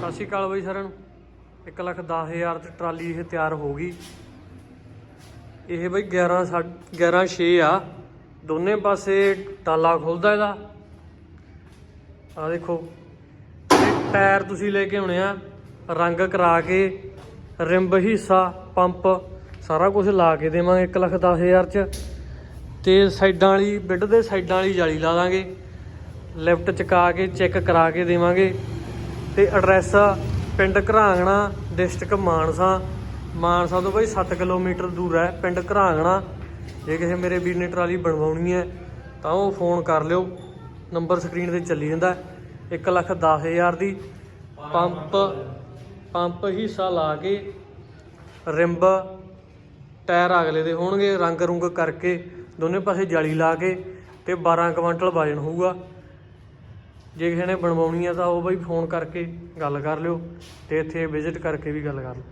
ਸਤਿ ਸ਼੍ਰੀ ਅਕਾਲ ਬਾਈ ਸਾਰਿਆਂ ਨੂੰ। 1 ਲੱਖ 10 ਹਜ਼ਾਰ ਤੇ ਟਰਾਲੀ ਇਹ ਤਿਆਰ ਹੋ ਗਈ। ਇਹ ਬਈ 11 ਸੱਠ- 11 6 ਆ। ਦੋਨੇ ਪਾਸੇ ਟਾਲਾ ਖੁੱਲਦਾ ਇਹਦਾ। ਆ ਦੇਖੋ, ਇਹ ਟਾਇਰ ਤੁਸੀਂ ਲੈ ਕੇ ਆਉਣੇ ਆ। ਰੰਗ ਕਰਾ ਕੇ, ਰਿੰਬ ਹਿੱਸਾ, ਪੰਪ, ਸਾਰਾ ਕੁਝ ਲਾ ਕੇ ਦੇਵਾਂਗੇ 1 ਲੱਖ 10 ਹਜ਼ਾਰ ਚ। ਤੇ ਸਾਈਡਾਂ ਵਾਲੀ, ਬਿੱਡ ਦੇ ਸਾਈਡਾਂ ਵਾਲੀ ਜਾਲੀ ਲਾ ਦਾਂਗੇ। ਲਿਫਟ ਚਕਾ ਕੇ, ਚੈੱਕ ਕਰਾ ਕੇ ਦੇਵਾਂਗੇ। ਤੇ ਐਡਰੈਸ ਪਿੰਡ ਘਰਾਂਗਣਾ ਡਿਸਟ੍ਰਿਕਟ ਮਾਨਸਾ। ਮਾਨਸਾ ਤੋਂ ਬਈ 7 ਕਿਲੋਮੀਟਰ ਦੂਰ ਹੈ, ਪਿੰਡ ਘਰਾਂਗਣਾ। ਜੇ ਕਿਸੇ ਮੇਰੇ ਵੀਰ ਨੇ ਟਰਾਲੀ ਬਣਵਾਉਣੀ ਹੈ, ਤਾਂ ਉਹ ਫੋਨ ਕਰ ਲਿਓ। ਨੰਬਰ ਸਕਰੀਨ ਤੇ ਚੱਲੀ ਜਾਂਦਾ 1 ਲੱਖ 10 ਹਜ਼ਾਰ ਦੀ ਪੰਪ ਪੰਪ ਹਿੱਸਾ ਲਾ ਕੇ ਰਿੰਬ, ਟਾਇਰ ਅਗਲੇ ਦੇ ਹੋਣਗੇ, ਰੰਗ ਰੁੰਗ ਕਰਕੇ ਦੋਨੇ ਪਾਸੇ ਜਾਲੀ ਲਾ ਕੇ ਤੇ 12 ਕੁਇੰਟਲ ਵਜਨ ਹੋਊਗਾ। ਜੇ ਕਿਸੇ ਨੇ ਬਣਵਾਉਣੀ ਆ ਤਾਂ ਉਹ ਬਈ ਫੋਨ ਕਰਕੇ ਗੱਲ ਕਰ ਲਿਓ ਤੇ ਇੱਥੇ ਵਿਜ਼ਿਟ ਕਰਕੇ ਵੀ ਗੱਲ ਕਰ ਲਓ।